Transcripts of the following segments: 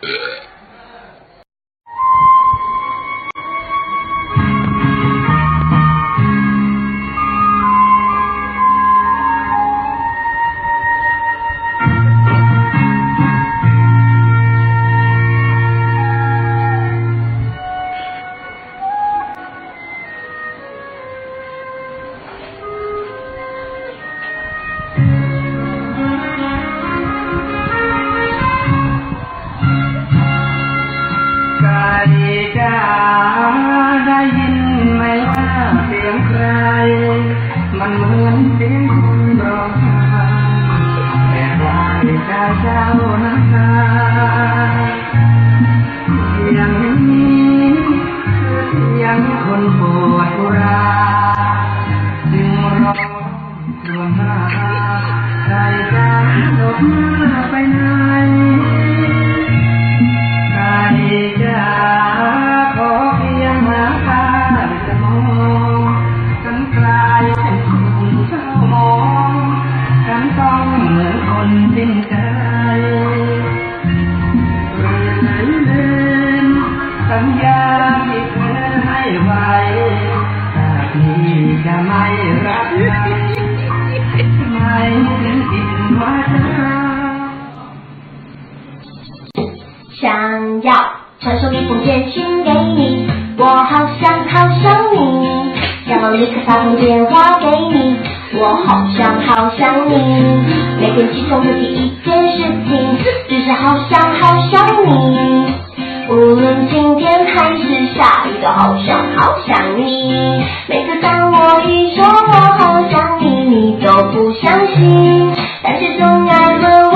呃 จะได้ยินไหมว่าเสียงใคร มันเหมือนเสียงคนร้องไห้แต่ปลายชายเจ้าน้ำ 想要传送一封简讯给你，我好想好想你，想要立刻打通电话给你，我好想好想你，每天起床的第一件事情就是好想好想你，无论晴天还是下雨都好想好想你，每次当我一说我好想你，你都不相信，但是总爱问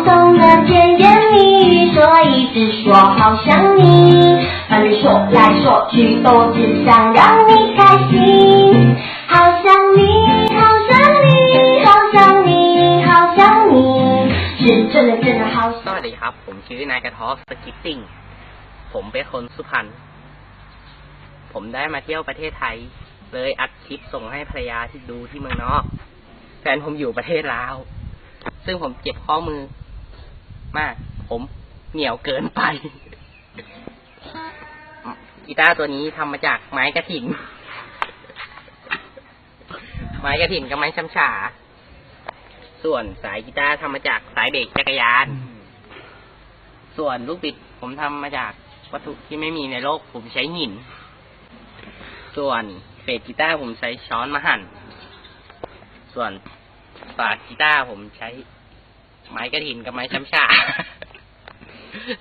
我不懂得甜言蜜语，所以只说好想你。反正说来说去都只想让你开心。好想你，好想你，好想你，好想你，是真的真的好 สวัสดีครับ ผมชื่อนายกระท้อสกิปติ้ง ผมเป็นคนสุพรรณ ผมได้มาเที่ยวประเทศไทย เลยอัดคลิปส่งให้ภรรยาที่ดูที่เมืองนอก แฟนผมอยู่ประเทศลาว ซึ่งผมเจ็บข้อมือ มาก ผมเหนียวเกินไปกีตาร์ตัวนี้ทำมาจากไม้กระถิ่น ไม้กระถิ่นกับไม้ช้ำฉา ส่วนสายกีตาร์ทำมาจากสายเบรกจักรยาน ส่วนลูกบิดผมทำมาจากวัตถุที่ไม่มีในโลกผมใช้หิน ส่วนเศษกีตาร์ผมใช้ช้อนมาหั่น ส่วนฝากกีตาร์ผมใช้ ไม้กระถินกับไม้ช้ำชา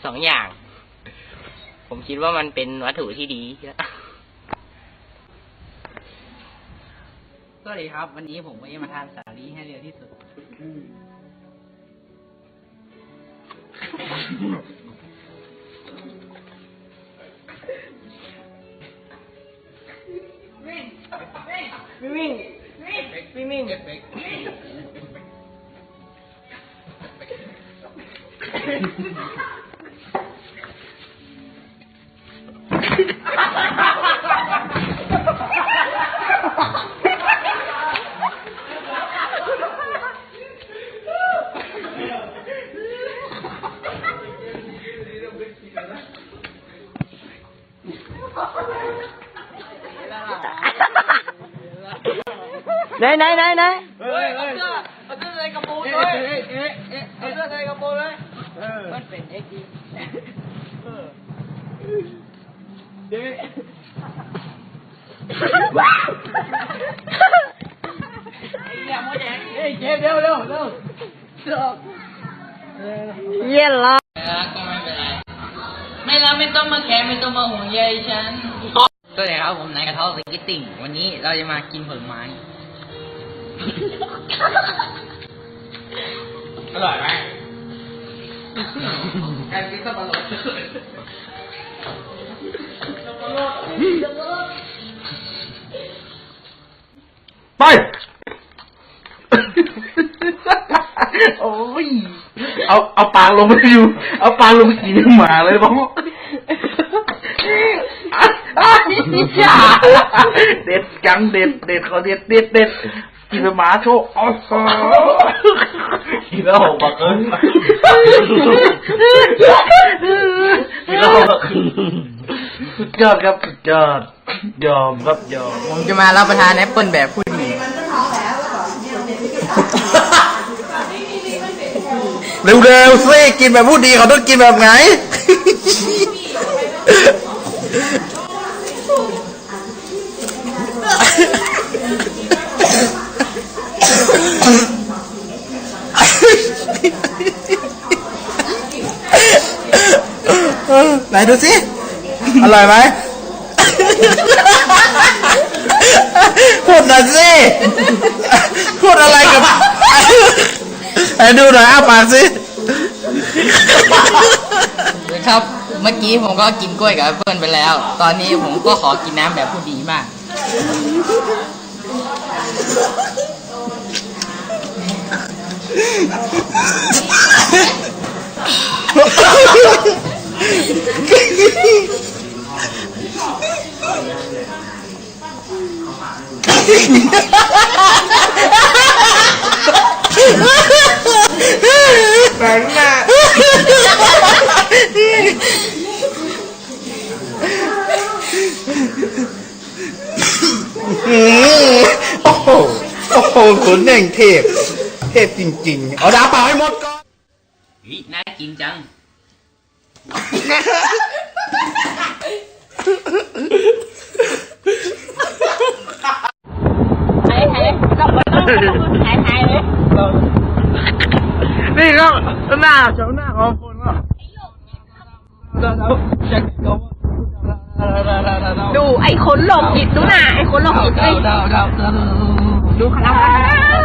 สองอย่าง ผมคิดว่ามันเป็นวัตถุที่ดีสวัสดีครับ วันนี้ผมก็จะมาทานสาลี่ให้เร็วที่สุดไหนไหนไหนไเลยเอ๊ะเอ๊ะเอ๊ะเอาเสื้ อใส่กระโปรงเลยมันเป็นเอ็กซ์ดีเด็กอย่าโมแดงเฮ้ยเจ็บเร็วเร็วเร็วจบเย็นละรักก็ไม่เป็นไรไม่รักไม่ต้องมาแคร์ไม่ต้องมาห่วงใยฉันสวัสดีครับผมนายกระเท้าสกิตติ้งวันนี้เราจะมากินผลไม้ อร่อยไหม การกินสับปะรดไป โอ้ย เอา เอาปากลงไปอยู่ เอาปากลงไปกินหมาเลยบอกอย่าเด็ดจังเด็ดเด็ดเขาเด็ดเด็ดเด็ดกินหมาโชว์อ๋อ กินแล้วหกปากเกินกินแล้วหกปากสุดยอดครับสุดยอด ยอมครับยอมผมจะมารับประทานแอปเปิลแบบผู้ดีเร็วๆสิกินแบบผู้ดีเขาต้องกินแบบไหนเไหนดูสิ อร่อยไหมพูดหน่อยสิพูดอะไรกับไหนดูหน่อยอ้าปากสิ ครับ เมื่อกี้ผมก็กินกล้วยกับแอปเปิ้ลไปแล้ว ตอนนี้ผมก็ขอกินน้ำแบบผู้ดีมาก แปน้าอืมโอ้โห โอ้โหขนแห่งเทพ เทพจริงๆ เอาดาเปล่าให้หมดก่อน วิน่ากินจัง ถ่ายถ่ายก็ไม่ต้องถ่ายถ่ายเลยนี่ครับหน้าเจ้าหน้าของคุณว่าดูไอ้คนหลอกจิตดูหน่าไอ้คนหลอกจิตเลยดูขนาดนั้น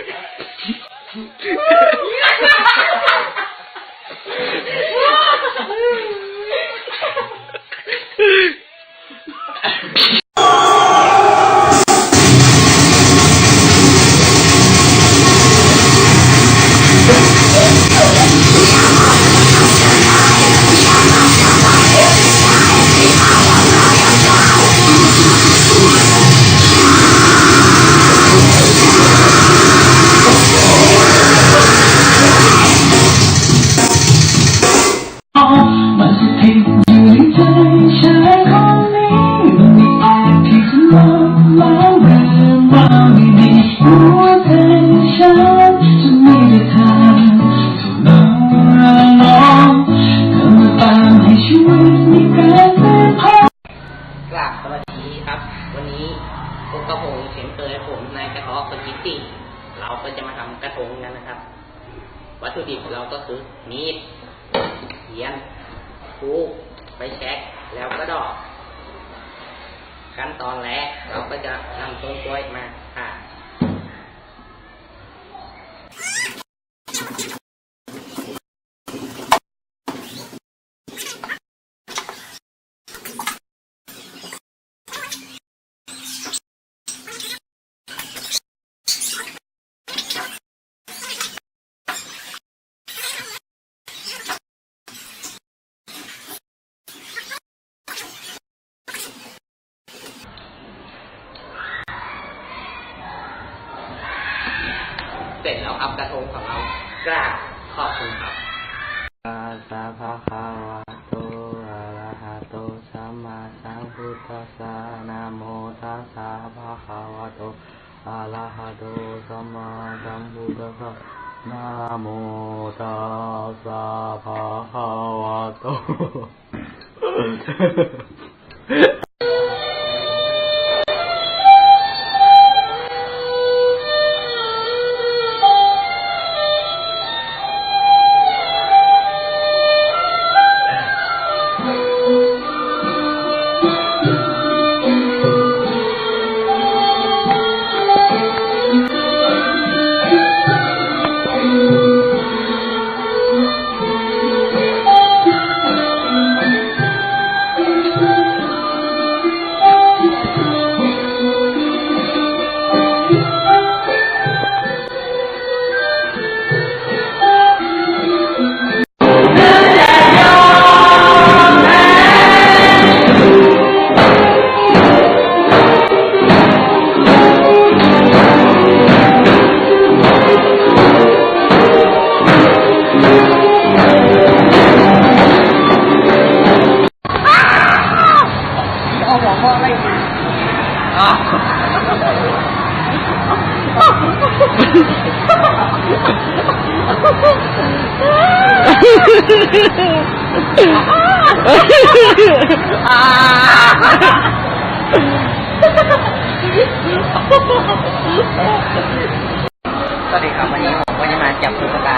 ตอนแรกเราก็จะนำต้นกล้วยมาผ่า เสร็จแล้วครับกระทงของเรากราบขอบคุณครับอาสาภะคะวะโตอะระหะโตสัมมาสัมพุทธัสสะนะโมตัสสะภะคะวะโตอะระหะโตสัมมาสัมพุทธัสสะนะโมตัสสะภะคะวะโต อะไรอ่าสวัสดีครับวันนี้ผมก็จะมาจับตุ๊กตา